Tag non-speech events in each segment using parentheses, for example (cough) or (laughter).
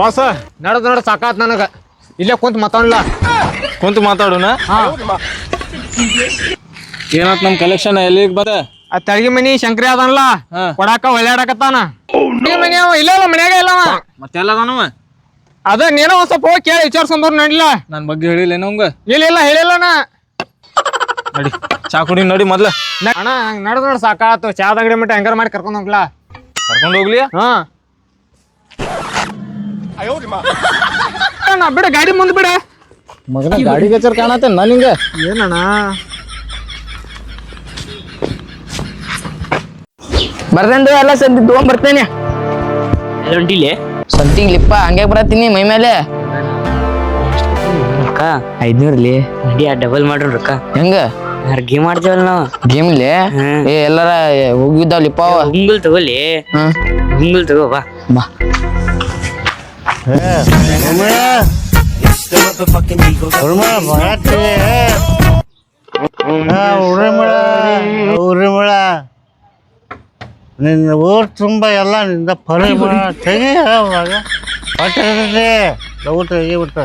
ಬಾಸ. ನಡದ ನಡ ಸಾಕಾತ್ ನನಗ. ಇಲ್ಲೇ ಕುಂತ ಮಾತಾಡ್ಲ? ಕುಂತು ಮಾತಾಡೋಣ? ಏನಾತ್ ನಮ್ ಕಲೆಕ್ಷನ್ ಎಲ್ಲಿಗೆ ಬರ ಆ ತಳಗಿ ಮನಿ ಶಂಕರಿ ಅದನ್ಲ? ಹಾ. ಕೊಡಾಕ ಒಳ್ಳಾಡಕತ್ತಾನ ಈ ಮನಿ ಅವ ಇಲ್ಲ ಅಲ್ಲ ಮನ್ಯಾಗ ಇಲ್ಲ ಅವ. ಮತ್ತೆಲ್ಲದಾನವ ಅದ ನೀನ ಒಂದ್ ಸ್ವಲ್ಪ ಹೋಗಿ ಕೇಳಿ ವಿಚಾರ್ಸ್ಕೊಂಬರ್ ನಡಿಲ್ಲ ನನ್ ಬಗ್ಗೆ ಹೇಳಿಲ್ಲ ಏನಂಗ ಇಲ್ಲ ಇಲ್ಲ ಹೇಳಿಲ್ಲ ನಾ. ನಡಿ ಚಾ ಕುಡಿ ನೋಡಿ ಮೊದ್ಲ. ನ- ಅಣ್ಣ ಹಂಗ್ ನಡ್ದ್ ನಡ್ ಸಾಕಾತು. ಚಾದ ಅಂಗಡಿ ಮಟ್ಟ ಹೆಂಗಾರ ಮಾಡಿ ಕರ್ಕೊಂಡ್ ಹೋಗ್ಲಾ? ಕರ್ಕೊಂಡು ಹೋಗ್ಲಿ ಹಾ. ಅಣ್ಣ ಬಿಡ ಗಾಡಿ ಮುಂದ್ ಬಿಡ. ಮಗನ ಗಾಡಿ ಗಚ್ಚರ್ ಕಾಣತ್ತೆ ನನಗ ಏನಣ್ಣ? ಬರ್ದಂದು ಎಲ್ಲ ಸಂತಿ ತಗೊಂಡ್ ಬರ್ತೇನೆ ಹೊಂಟಿಲೆ ಸಂತಿಗ್ ಲಿಪ್ಪ ಹಂಗೆ ಬರತ್ತೀನಿ ಮೈ ಮೇಲೆ. ರೊಕ್ಕ ಐದ್ನೂರ್ಲಿ ನಡಿ ಆ ಡಬಲ್ ಮಾಡ್ರಿ ರೊಕ್ಕ. ಹೆಂಗ? ಯಾರು ಗೇಮ್ ಆಡ್ತೇವಲ್ಲ ನಾವು. ಗೇಮ್ ಏ ಎಲ್ಲಾರ ಹೋಗಿದ್ದಾವ್ ಲಿಪ್ಪ ಅವ? ತಗೋಲಿ. ಹ್ಮ್. ಹುಂಗುಲ್ ತಗೋ ಬಾ. ಬಾ. ಉರಿಮಳ ಉರಿಮಳ ನಿನ್ನ ಊರು ತುಂಬ ಎಲ್ಲ ನಿಂದ ಪರಿಮಳ ತೆಗಿ ಅವಾಗ ಹೊಟ್ಟೆ ಲಗು ತೆಗಿಬಿಟ್ಟ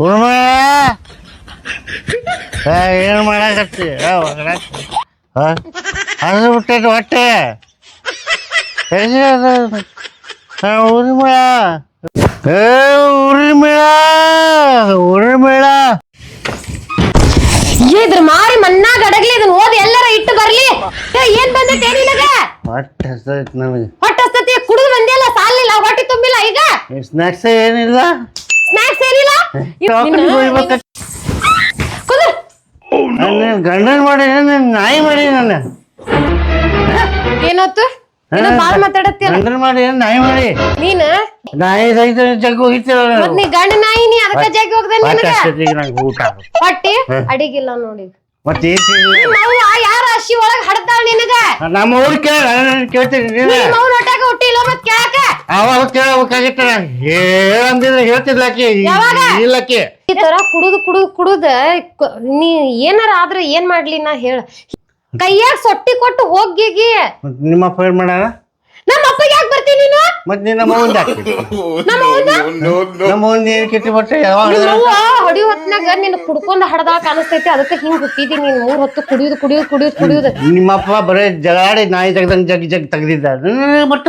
ಉರಿಮಳ ಏನು ಮಾಡಕತ್ತಿ ಅದು ಬಿಟ್ಟೈತೆ ಹೊಟ್ಟೆ ತೆಗಿ ಅದು ಉರಿಮಳ ಏ ಉರಿಮಳ ಉರಿಮಳ ಇದ್ರ ಮಾರಿ ಮಣ್ಣಾಗ ಅಡಗ್ಲಿ ಇದನ್ನ ಓದಿ ಎಲ್ಲರ ಇಟ್ಟು ಬರ್ಲಿ. ಏ, ಏನ್ ಬಂದೈತೆ ನಿನಗ ಹೊಟ್ಟೆ ಹಸ್ತೈತೆ ನನಗೆ ಹೊಟ್ಟೆ ಹಸ್ತತಿ ಕುಡಿದು ಬಂದಿಲ್ಲ ಸಾಲಿಲ್ಲ ಹೊಟ್ಟೆ ತುಂಬಿಲ್ಲ ಈಗ? ಸ್ನ್ಯಾಕ್ಸ್ ಏನಿಲ್ಲ? ಸ್ನಾಕ್ಸ್ ಏನಿಲ್ಲ? ಇವ್ ನಿನ್ನ- ಕೊಯ್ಬೇಕ ನನ್ನ ನಾನು ಗಂಡನ್ ಮಾಡಿ ನಾನು ನಾಯಿ ಮಾಡಿ ನಾನು. ಏನಾತು ಏನೋ ಬಾಳ್ ಮಾತಾಡತ್ತಿಯಲ್ಲ? ಗಂಡನ್ ಮಾಡಿ ಏನ್ ನಾಯಿ ಮಾಡಿ? ನೀನ್? ನಾಯಿ ಸಹಿತ ಮತ್ ನೀ ಗಂಡ ನಾಯಿ ನೀ ಅದಕ್ಕ ಜಾಗಿ ಹೋಗ್ದ ಮತ್ತೆ ನಿನಗ ಅಷ್ಟೊತ್ತಿಗೆ ನಂಗೆ ಊಟ ಹೊಟ್ಟಿ? ಅಡಿಗಿಲ್ಲ ನೋಡಿ. ಮತ್ತೆ ಏನ್ ಯಾರ ಒಳಗ್ ಹಡ್ತಾಳ ನಿನಗ? ನಮ್ಮ ಊರ್ ಕೇಳ ನಾನು ಕೇಳ್ತೀನಿ ನೀನು. ನಿಮ್ಮವ್ವ ಹೊಟ್ಯಾಗ ಹುಟ್ಟಿಲ್ಲ ಮತ್ ಕೇಳಕ ಅವಾಗ ಕೇಳಬೇಕಾಗಿತ್ತ ಹೇಳಂದಿದ್ರೆ ಹೇಳ್ತಿದ್ಲ ಆಕಿ. ಯಾವಾಗ? ಇಲ್ಲಕ್ಕಿ ಈ ತರ ಕುಡುದು ಕುಡುದು ಕುಡುದ. ನೀ ಏನಾರ ಆದ್ರ ಏನ್ ಮಾಡ್ಲಿ ನಾ ಹೇಳ. ಕೈಯಾಗ ಸೊಟ್ಟಿ ಕೊಟ್ಟು ಹೋಗಿಗಿ ನಿಮ್ಮಪ್ಪ ನಿಮ್ಮ ಅಪ್ಪ ಏನ್ ಮಾಡ್ಯಾರ? ನಮ್ಮ ಅಪ್ಪ ಯಾಕೆ ಬರ್ತೀನಿ ನೀನು? ಮತ್ ನೀನ್ ನಮ್ಮ ಅವ್ವಂದ್ ಹಾಕಿ (laughs) ನಮ್ಮ ಅವ್ವನ ನಮ್ಮ ಅವ್ವಂದ್ ಏನ್ ಕಿತ್ತಿ ಬಟ್ಟೆ ಯಾವಾಗ ನಿಮ್ಮವ್ವ ಹೊಡಿ ಹೊತ್ನಾಗ ನಿನ್ನ ಕುಡ್ಕೊಂಡು ಹಡದಾಗ ಕಾಣಿಸ್ತೈತಿ ಅದಕ್ಕೆ ಹಿಂಗ್ ಹುಟ್ಟಿದಿ ನೀನ್. ಮೂರ್ ಹೊತ್ತು ಕುಡಿಯುದು ಕುಡಿಯುದು ಕುಡಿಯುದು ಕುಡಿಯುದು. ನಿಮ್ಮಪ್ಪ ಬರೇ ಜಗಾಡಿ ನಾಯಿ ತೆಗ್ದಂಗ್ ಜಗ್ ಜಗ್ ತೆಗ್ದಿದ್ದ. ಮಟ್ಟ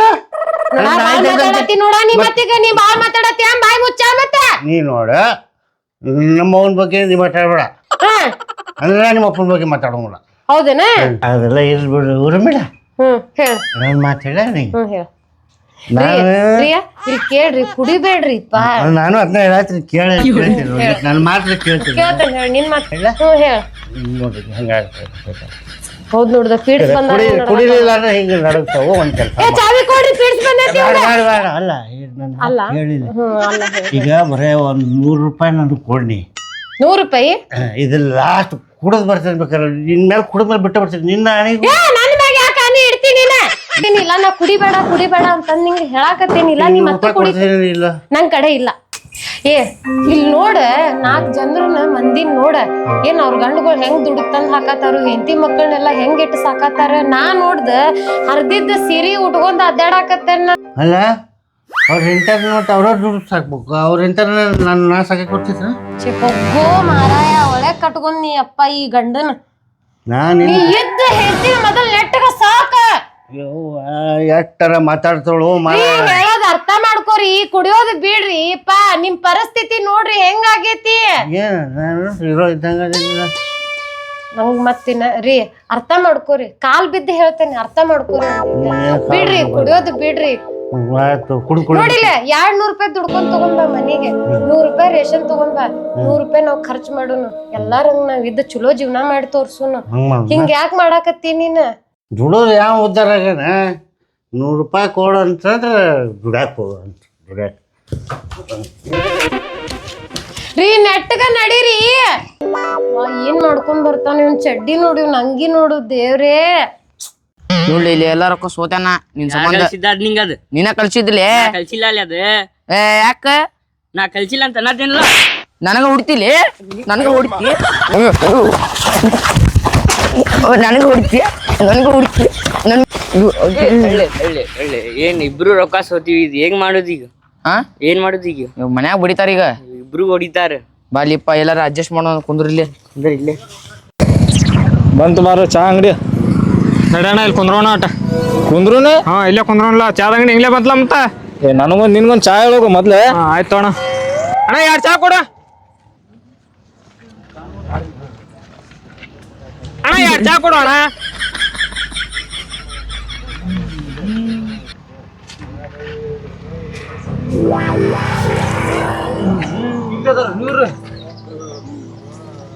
ನಾ ಬಾಳ್ ಮಾತಾಡತ್ತಿ ನೋಡ ನೀ ಮತ್ತೀಗ ನೀ ಬಾಳ್ ಮಾತಾಡತ್ತಿ ಆ ಬಾಯ್ ಮುಚ್ಚ ಮತ್ತೆ. ನೀ ನೋಡ ನಮ್ಮ ಅವನ ಬಗ್ಗೆ ನೀ ಮಾತಾಡ್ಬೇಡ. ಹಾ. ಅಂದ್ರೆ ನಿಮ್ಮ ಅಪ್ಪನ ಬಗ್ಗೆ ಮಾತಾಡೋಂಗಿಲ್ಲ. ಹೌದೇನ? ಅದೆಲ್ಲ ಇರ್ಬಿಡು. ಬಿಡು ಊರ್ಮಿಳ. ಹ್ಮ್ ಹೇಳ. ನಾನು ಮಾತಾಡ ನೀ. ಹ್ಮ್ ಹೇಳ. ನಾನು ಪ್ರಿಯ ಇಲ್ಲಿ ಕೇಳ್ರಿ ಕುಡಿಬೇಡ್ರಿ ಪಾ ನಾನು ಅದನ್ನ ಹೇಳತ್ತೀನಿ. ಕೇಳಿ. ನನ್ನ ಮಾತ್ರ ಕೇಳ್ತೀನಿ. ಕೇಳ್ತೇನೆ ಹೇಳ ನಿನ್ ಮಾತ್ ಹ್ಮ್ ಹೇಳ. ನೋಡ್ರಿ ಹಂಗಾಗ್ತದೆ ಹೌದ್ ನೋಡ್ದ ಪೀಡ್ಸ್ ಬಂದ ಕುಡಿಲಿಲ್ಲ ಅಂದ್ರೆ ಹಿಂಗೆ ನಡುಗ್ತಾವು ಒಂದ್ ಕೆಲಸ ಏ ಚಾವಿ ಕೊಡ್ರಿ ಪೀಡ್ಸ್ ಬಂದೈತಿ ಬೇಡ ಬೇಡ ಬೇಡ. ಅಲ್ಲ ಈಗ ಅಲ್ಲ ಮಾತು ಕೇಳಿಲ್ಲ. ಹ್ಮ್ ಅಲ್ಲ ಹೇಳ. ಈಗ ಬರೇ ಒಂದ್ ನೂರು ರೂಪಾಯಿ ನನಗೆ ಕೊಡ್ನಿ. ನೂರ್ ರೂಪಾಯಿ? ಇದು ಲಾಸ್ಟ್ ಕುಡಿದ್ ಬರ್ತೇನೆ ಬೇಕಾದ್ರೆ ನಿನ್ ಮೇಲೆ ಕುಡದ್ ಮೇಲೆ ಬಿಟ್ಟು ಬರ್ತೀನಿ. ನಿನ್ನ ಹಣೆಗೂ ಏ ನನ್ ಮ್ಯಾಗ ಯಾಕೆ ಇಡ್ತೀನಿ ನಾ ಕುಡಿಬೇಡ ಕುಡಿಬೇಡ ಅಂತ ನಿಂಗೆ ಹೇಳಾಕತ್ತೀನಿಲ್ಲ ನೀ ಮತ್ತೆ ರೂಪಾಯಿ ಕುಡಿ ಕೊಡ್ತೀನಿ ಇಲ್ಲ. ನನ್ ಕಡೆ ಇಲ್ಲ. ಏ ಇಲ್ಲಿ ನೋಡ ನಾಲ್ಕು ಜನರನ್ನ ಮಂದಿ ನೋಡ. ಏನ್ ಅವ್ರ ಗಂಡುಗಳು ಹೆಂಗ್ ದುಡ್ಡು ತಂದ್ ಹಾಕತ್ತಾರು ಹೆಂಡತಿ ಮಕ್ಕಳನ್ನೆಲ್ಲ ಹೆಂಗ್ ಇಟ್ಟು ಸಾಕತ್ತಾರ ನಾ ನೋಡ್ದ ಹರ್ದಿದ್ದ ಸೀರೆ ಉಟ್ಕೊಂಡ್ ಅಡ್ಡಾಡಕತ್ತೇನ ಅಲ್ಲ ಅವ್ರ ಇಂಟರ್ನ ಮತ್ತೆ ಅವ್ರ ದುಡ್ಡು ಸಾಕ್ಬೇಕು. ಅವ್ರ ಇಂಟರ್ನ ನಾನು ನಾ ಸಾಕಕ್ಕೆ ಕೊಡ್ತಿದ್ರ? ಹೋಗೋ ಮಾರಾಯ ಒಳೆ ಕಟ್ಕೊಂಡ್ ನೀ ಅಪ್ಪ ಈ ಗಂಡನ. ನಾನು ನೀ ಎದ್ದ ಹೇಳ್ತೀನಿ ಮೊದಲು ನೆಟ್ಟಗ ಸಾಕ. ಎಷ್ಟರ ಮಾತಾಡ್ತಾಳು ನೀ ಹೇಳೋದ್ ಅರ್ಥ ಮಾಡ್ಕೋರಿ ಕುಡಿಯೋದ್ ಬಿಡ್ರಿ. ಪಾ ನಿಮ್ ಪರಿಸ್ಥಿತಿ ನೋಡ್ರಿ ಹೆಂಗಾಗೈತಿ. ಏನು ನಾನು ಇರೋ ಇದ್ದಂಗ ಅದೀನಿಲ್ಲ. ನಂಗ್ ಮತ್ತಿನ ರೀ ಅರ್ಥ ಮಾಡ್ಕೋರಿ. ಕಾಲ್ ಬಿದ್ದು ಹೇಳ್ತೇನೆ ಅರ್ಥ ಮಾಡ್ಕೋರಿ. ಏನ್ ಬಿಡ್ರಿ ಕುಡಿಯೋದು ಬಿಡ್ರಿ. ಆಯ್ತು ಕುಡ್ ಕುಡ್. ನೋಡಿಲ್ಲ ಎರಡ್ ನೂರ್ ರೂಪಾಯಿ ದುಡ್ಕೊಂಡ್ ತಗೊಂಡ್ ಬಾ ಮನೆಗೆ. ನೂರ್ ರೂಪಾಯಿ ರೇಷನ್ ತಗೊಂಡ್ ಬಾ. ನೂರ್ ರೂಪಾಯಿ ನಾವ್ ಖರ್ಚು ಮಾಡೋನು. ಎಲ್ಲಾರಂಗ್ ನಾವ್ ಇದ್ದ ಚಲೋ ಜೀವನ ಮಾಡಿ ತೋರ್ಸುನು. ಹಂಗ್ ಯಾಕ ಹಿಂಗ್ ಯಾಕ್ ಮಾಡಾಕತ್ತಿ ನೀನ್? ದುಡೋದು ಯಾವ ಉದ್ದಾರ ಆಗ್ಯಾನ? ನೂರು ರೂಪಾಯಿ ಕೊಡು ಅಂತಂದ್ರೆ ದುಡ್ಯಾಕ್ ಹೋಗು ಅಂತ ದುಡ್ಯಾಕ್. ರೀ ನೆಟ್ಟಗ ನಡೀರಿ. ವಾ, ಏನ್ ಮಾಡ್ಕೊಂಡ್ ಬರ್ತಾನ? ಇವ್ನ್ ಚಡ್ಡಿ ನೋಡಿ ನಂಗಿ ಅಂಗಿ ನೋಡು ದೇವ್ರೇ. ನೋಡಿ ಇಲ್ಲಿ ಎಲ್ಲ ರೊಕ್ಕ ಸೋತ್ಯಾನ. ನಿನ್ ಸಂಬಂಧ ಕಳ್ಸಿದ್ದ ಅದ್ ನಿಂಗ ಅದು? ನೀನ ಕಳ್ಸಿದ್ಲೆ? ಕಳ್ಸಿಲ್ಲ ಅಲ್ಲಿ ಅದು. ಏ ಯಾಕ? ನಾ ಕಳ್ಸಿಲ್ಲ ಅಂತ ಅನ್ನತ್ತೇನಲ್ಲ ನನಗ ಹುಡ್ತಿಲಿ? ನನಗ ಹುಡ್ತಿ? ನನಗ ಹುಡ್ತಿ? ನನಗ ಹುಡ್ತಿ? ನನ್ ಒಳ್ಳೆ ಒಳ್ಳೆ ಒಳ್ಳೆ ಏನ್ ಇಬ್ರು ರೊಕ್ಕ ಸೋತೀವಿ ಇದು ಹೆಂಗ್ ಮಾಡೋದು ಈಗ? ಹಾ ಏನ್ ಮಾಡೋದು ಈಗ? ಇವ್ ಮನ್ಯಾಗ ಬಡಿತಾರ ಈಗ. ಇಬ್ರು ಹೊಡಿತಾರ. ಬಾಲಿಪ್ಪ ಎಲ್ಲಾರ ಅಡ್ಜಸ್ಟ್ ಮಾಡೋಣ ಕುಂದ್ರ ಇಲ್ಲಿ ಅಂದ್ರೆ ಇಲ್ಲೇ ಬಂತು ಮಾರು ಚಾ ಅಂಗಡಿ. ನಡ್ಯಾಣ ಇಲ್ಲಿ ಕುಂದ್ರೋಣ ಆಟ. ಕುಂದ್ರೂನ? ಹಾ ಇಲ್ಲೇ ಕುಂದ್ರೋಣ ಚಾದ ಅಂಗಡಿ ಹಿಂಗ್ಲೇ ಬಂತಲ್ಲ ಮತ್ತ? ಏ ನನಗೊಂದು ನಿನ್ಗೊಂದು ಚಾ ಹೇಳೋಗು ಮೊದ್ಲೇ. ಹಾ ಆಯ್ತು ಅಣ್ಣ ಅಣ್ಣ ಎರಡು ಚಾ ಕೊಡ? ಅಣ್ಣ ಯಾರು ಚಾ ಕೊಡು ಅಣ್ಣ?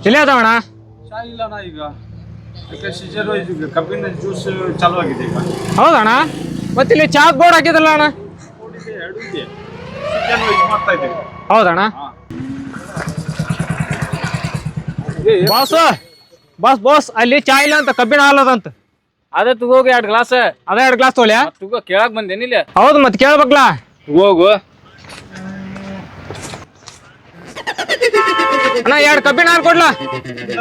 ಇಲ್ಲೇ ಅದಾವ ಅಣ್ಣ. ಚಾ ಇಲ್ಲ ಅಣ್ಣ ಈಗ. ಕಬ್ಬಿನ ಜ್ಯೂಸ್ ಚಾಲು ಆಗಿದೆ ಈಗ. ಹೌದಣ್ಣ? ಮತ್ತೆ ಇಲ್ಲಿ ಚಾ ಬೋರ್ಡ್ ಹಾಕಿದಲ್ಲ ಅಣ್ಣ? ಮಾಡ್ತಾ ಇದ್ದೀವಿ. ಹೌದಣ್ಣ? ಬಾಸ್ ಬಾಸ್ ಬಾಸ್ ಅಲ್ಲಿ ಚಾ ಇಲ್ಲ ಅಂತ ಕಬ್ಬಿಣ ಹಾಲದಂತ. ಅದೇ ತಗೋಗಿ ಎರಡು ಗ್ಲಾಸ್. ಅದೇ ಎರಡು ಗ್ಲಾಸ್ ತೊಗೊಳ್ಯಾ? ತಗೋ ಕೇಳಕ್ ಬಂದೇನಿಲ್ಲ ಹೌದು ಮತ್ತೆ ಕೇಳ್ಬೇಕಲ್ಲ ಹೋಗು. ಅಣ್ಣ ಎರಡು ಕಬ್ಬಿಣ ಹಾಲು ಕೊಡ್ಲಾ?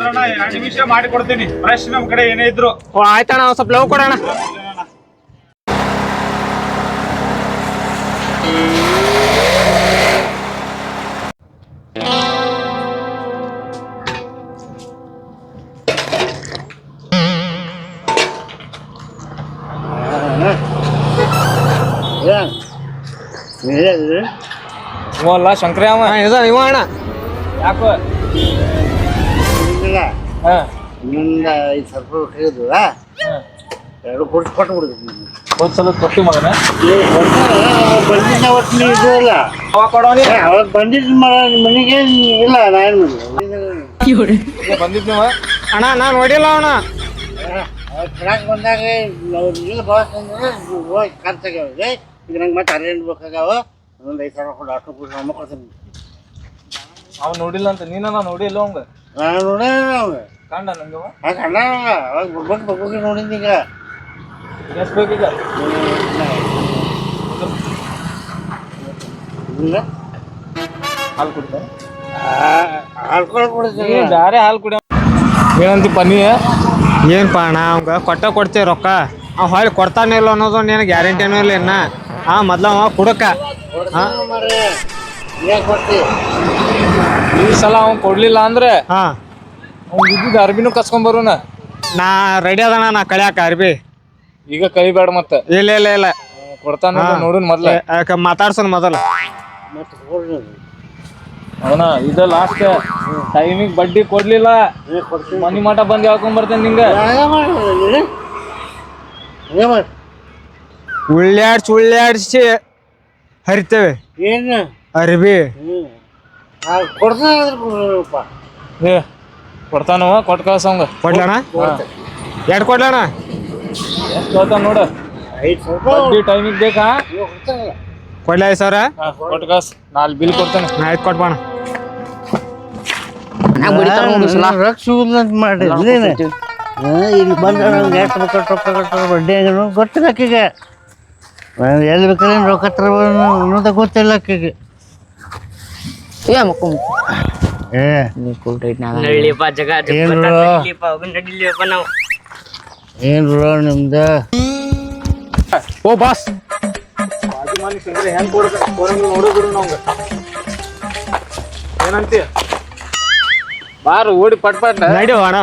ಅಣ್ಣ ಎರಡು ನಿಮಿಷ ಮಾಡಿ ಕೊಡ್ತೀನಿ. ಫ್ರೆಶ್ ನಮ್ಮ ಕಡೆ ಏನೇ ಇದ್ರು. ಓ ಆಯ್ತಣ್ಣ ಒಂದ್ ಸ್ವಲ್ಪ ಲವ್ ಕೊಡೋಣ. ಏನ್? ಅಲ್ಲ ಶಂಕರ ಅವ. ಹಾ ಇದ ಇವ ಅಣ್ಣ. ಯಾಕೋ? ಇಲ್ಲ. ಹಾ. ನಿಂದ ಐದು ಸಾವಿರ ರೂಪಾಯಿ ಎರಡು ಕೊಟ್ಟು ಕೊಟ್ಟು ಬಿಡ್ತೀನಿ ಒಂದ್ ಸಲ ಕೊಟ್ಟು ಮಗನ. ಬಂದಿದ್ದ ಒಟ್ಟು ನೀ ಇದ್ರಲ್ಲ ಅವ ಕೊಡೋನಿ. ಅವಾಗ ಬಂದಿದ್ದ ಮನೆಗೆ ಇಲ್ಲ ನಾನು ಏನು ಮಾಡಿದೆ ಬಂದಿದ್ ನೀವ? ಅಣ್ಣ ನಾ ನೋಡಿಲ್ಲ ಅವನ. ಕೆಳಗೆ ಬಂದಾಗ ನಾವು ಇಲ್ಲ ಬಸ್ ಅಂದ್ರೆ ಹೋಗಿ ಖರ್ಚಾಗ್ಯಾವ ಈಗ ನಂಗೆ ಮತ್ತೆ ಅರೇಂಜ್ ಬೇಕಾಗ್ಯಾವ. ಒಂದು ಐದು ಸಾವಿರ ಕೊಟ್ಟು ಆಟೋ ಕೊಟ್ಟು ನಮ್ಮ ಕೊಡ್ತೀನಿ. ಅವ್ ನೋಡಿಲ್ಲ ಅಂತ ನೀನ ನೋಡಿಲ್ಲ ಅವಂಗ? ನಾನು ನೋಡೇ ಅವಂಗ. ಕಂಡ ನಂಗವ ಆ ಕಣ್ಣ ಅವಾಗ. ಬರ್ಬೇಕು ಬರ್ಬೇಕು ನೋಡಿದ್ ಈಗ. ಎಷ್ಟ್ ಬೇಕೀಗ? ಇಲ್ಲ ಹಾಲು ಕುಡಿತಾನೆ ಹಾಲು ಕೊಡ್ತೀನಿ ಬ್ಯಾರೆ ಹಾಲು ಕುಡಿಯ ಏನಂತಿ ನೀ? ಏನು ಅಣ್ಣ ಅವಂಗ ಕೊಟ್ಟ ಕೊಡ್ತೀವಿ ರೊಕ್ಕ. ಆ ಹೊಳ್ಳಿ ಕೊಡ್ತಾನೆ ಇಲ್ಲ ಅನ್ನೋದು ನೀನು ಗ್ಯಾರಂಟಿನೂ ಇಲ್ಲ ಇನ್ನ. ಹಾ ಮೊದ್ಲ ಅವ ಕುಡಕ. ಹಾ ಮಾರ್ರೆ. ಯಾಕೆ ಕೊಡ್ತಿ ಈ ಸಲ ಅವ್ನ್ ಕೊಡ್ಲಿಲ್ಲ ಅಂದ್ರೆ ಹಾ. ಅವ್ನು ಇದ್ದಿದ್ದು ಅರ್ಬಿನೂ ಕಸ್ಕೊಂಡ್ ಬರೋಣ ನಾ ರೆಡಿ ಅದಣ್ಣ ನಾ ಕಳ್ಯಾಕ ಅರ್ಬಿ. ಈಗ ಕಲಿಬೇಡ ಮತ್ತೆ. ಇಲ್ಲ ಇಲ್ಲ ಇಲ್ಲ. ಕೊಡ್ತಾನ ನೋಡುನ್ ಮೊದ್ಲ. ಯಾಕ ಮಾತಾಡ್ಸೋನ್ ಮೊದಲ. ಅವನ ಇದ ಲಾಸ್ಟ್ ಟೈಮಿಗೆ ಬಡ್ಡಿ ಕೊಡ್ಲಿಲ್ಲ. ಮನಿ ಮಠ ಬಂದ್ ಹೇಳ್ಕೊಂಡ್ ಬರ್ತೇನೆ ನಿಂಗ? ಉಳ್ಳಾಡ್ಸಿ ಉಳ್ಳಾಡ್ಸಿ ಹರಿತೇವೆ. ಏನು? ಅರ್ಬಿ. ಏ ಕೊಡ್ತಾನವ ಕೊಟ್ಟು ಕಳ್ಸಂಗ ಕೊಡ್ಲಣ ಎರಡು ಕೊಡ್ಲಣ ಎಷ್ಟು ಕೊಡ್ತಾನ ನೋಡ. ಐದು ಬಡ್ಡಿ ಟೈಮಿಗೆ ಬೇಕಾ? ಕೊಡ್ಲ ಐದು ಸಾವಿರ? ಹಾ, ಕೊಟ್ ನಾಲ್ ಬಿಲ್ ಕೊಡ್ತಾನೆ. ನಾ ಆಯ್ತು ಕೊಟ್ಬಣ ಇಲ್ಲಿ ಬಂದ್ರೆ ಎಷ್ಟು ರೊಕ್ಕ ಕಟ್ಟೋ ಬಡ್ಡಿ ಗೊತ್ತಿಲ್ಲ ಆಕಿಗೆ ನಾನು ಎಲ್ಲಿ ಬೇಕಾದ್ರೆ ರೊಕ್ಕ ಅನ್ನೋದು ಗೊತ್ತಿಲ್ಲ ಆಕಿಗೆ ಏ. ಮಕ್ಕು ಏ ನೀ ಫುಲ್ ಟೈಟ್ನಾಗ ನಳ್ಳಿಪ್ಪ ಜಗ ಏನ್ ಬ್ರೋ? ನಡಿಲಿಪ್ಪ ಹೋಗಿ ನಡಿಲಿಪ್ಪ ನಾವು. ಏನ್ ರೋ ನಿಮ್ದು? ಓ ಬಾಸ್. ಬಾರು ಓಡಿ ಪಟ್ ಪಟ್. ನಡಿ ಅಣ್ಣ.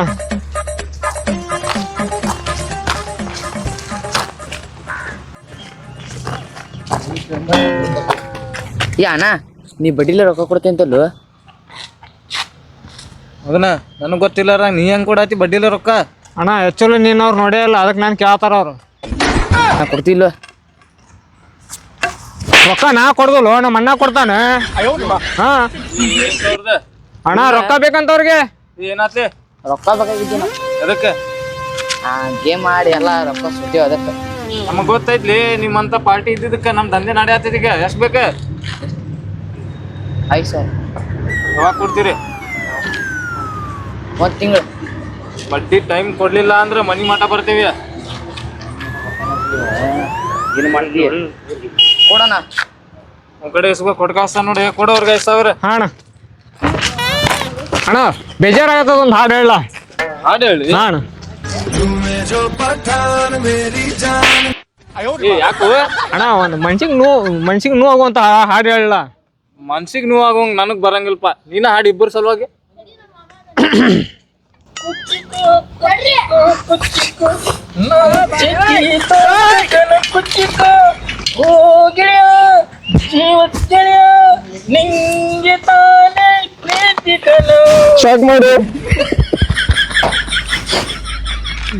ಯಾ ಅಣ್ಣ. ನೀ ಬಡ್ಡಿಲೆ ರೊಕ್ಕ ಕೊಡ್ತೀನಿ ಅಂತಲ್ಲು? ಅದನ್ನ ನನಗೆ ಗೊತ್ತಿಲ್ಲ ನೀ ಹೆಂಗೆ ಕೊಡಾತಿ ಬಡ್ಡಿಲ್ಲ ರೊಕ್ಕ? ಅಣ್ಣ ಆ್ಯಕ್ಚುಲಿ ನೀನು ಅವ್ರು ನೋಡೇ ಇಲ್ಲ ಅದಕ್ಕೆ ನಾನು ಕೇಳ್ತಾರ ಅವರು. ನಾ ಕೊಡ್ತಿಲ್ಲ ರೊಕ್ಕ ನಾ ಕೊಡ್ದಲ್ಲ ನಮ್ಮ ಅಣ್ಣ ಕೊಡ್ತಾನೆ. ಹಾ. ಅಣ್ಣ ರೊಕ್ಕ ಬೇಕಂತವ್ರಿಗೆ? ಏನಾತ್ಲಿ? ರೊಕ್ಕ ಬೇಕಾಗಿದ್ದು ನಾ. ಅದಕ್ಕೆ? ಗೇಮ್ ಆಡಿ ಎಲ್ಲ ರೊಕ್ಕ ಸುತ್ತೀವಿ ಅದಕ್ಕೆ. ನಮಗೆ ಗೊತ್ತೈತ್ಲಿ ನಿಮ್ಮಂತ ಪಾರ್ಟಿ ಇದ್ದಿದ್ದಕ್ಕೆ ನಮ್ಮ ದಂಧೆ ನಡೆಯತ್ತದ ಎಷ್ಟು ಬೇಕ? ಐದು ಸರ್ ಯಾವಾಗ ಕೊಡ್ತೀರಿ? ಒಂದು ತಿಂಗಳು. ಬಡ್ಡಿ ಟೈಮ್ ಕೊಡ್ಲಿಲ್ಲ ಅಂದ್ರೆ ಮನಿ ಮಠ ಬರ್ತೀವಿ. ಏನು ಮಾಡ್ತೀವಿ ಕೊಡೋಣ. ಒಂದ್ ಕಡೆ ಇಸ್ಕೋ ನೋಡಿ ಕೊಡೋರ್ಗೆ ಐದು ಸಾವಿರ ಹಾಣ ಅಣ್ಣ. ಬೇಜಾರಾಗತ್ತದ ಒಂದು ಹಾಡು ಹೇಳ. ಹಾಡು ಹೇಳಿ. ಹಾಣ ಯಾಕೆ ಏ ಯಾಕೋ? ಅಣ್ಣ ಒಂದು ಮನ್ಸಿಗೆ ನೋವು ಮನ್ಸಿಗೆ ನೋವು ಆಗುವಂತ ಹಾ- ಹಾಡು ಹೇಳಲ್ಲ. ಮನ್ಸಿಗೆ ನೋವು ಆಗೋಂಗ್ ನನಗ್ ಬರಂಗಿಲ್ಪ ನೀನ ಹಾಡು ಇಬ್ಬರು ಸಲುವಾಗಿ. ಶಾಕ್ ಮಾಡು.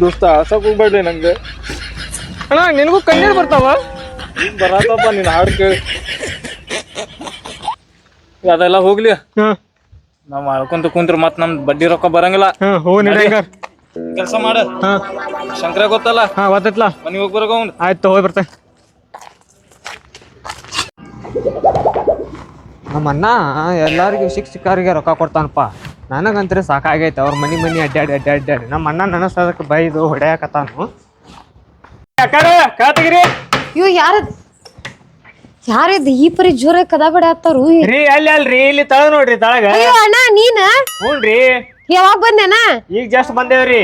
ದೋಸ್ತ ಆಸಕ್ ಹೋಗ್ಬೇಡ್ರಿ ನಂಗೆ. ಅಣ್ಣ ನಿನಗೂ ಕಣ್ಣೀರು ಬರ್ತಾವ? ಬರತ್ತಪ್ಪ ನೀನು ಹಾಡು ಕೇಳಿ. ಅದೆಲ್ಲ ಹೋಗ್ಲಿ ಹಾ ನಾವ್ ಮಾಡ್ಕೊಂತ ಕುಂತ್ರ ಮತ್ ನಮ್ ಬಡ್ಡಿ ರೊಕ್ಕ ಬರಂಗಿಲ್ಲ ಹಾ ಹೋ ನಡಿ ಕೆಲಸ ಮಾಡ ಹಾ ಶಂಕರ ಗೊತ್ತಲ್ಲ ಹಾ ಗೊತ್ತೈತ್ಲ ಮನಿ ಹೋಗಿ ಬರಕ ಅವ್ನು ಆಯ್ತು ಹೋಗಿ ಬರ್ತೇನೆ ನಮ್ಮ ಅಣ್ಣ ಎಲ್ಲರಿಗೂ ಶಿಕ್ಷಕರಿಗೆ ರೊಕ್ಕ ಕೊಡ್ತಾನಪ್ಪ ನನಗಂತ್ರೆ ಸಾಕಾಗೈತೆ ಅವ್ರ ಮನಿ ಮನಿ ಅಡ್ಡಾಡಿ ಅಡ್ಡಾಡಿ ಅಡ್ಡಾಡಿ ನಮ್ಮ ಅಣ್ಣ ನನ್ನ ನನಸದಕ್ಕೆ ಬೈದು ಹೊಡೆಯಕತ್ತಾನು ಯಾಕಡೆ ಕಾತಗಿರಿ ಇವ್ ಯಾರದ್ ಯಾರಿದ್ ಈ ಪರಿ ಜೋರ ಕದ ಬಡ ರೀ ಅಲ್ಲಿ ಅಲ್ರಿ ಇಲ್ಲಿ ತಳ ನೋಡ್ರಿ ತಳಗ. ಅಯ್ಯೋ ಅಣ್ಣ ನೀನ? ಹ್ಞೂನ್ರಿ ಯಾವಾಗ ಬಂದೆನಾ ಈಗ ಜಸ್ಟ್ ಬಂದೇವ್ರಿ.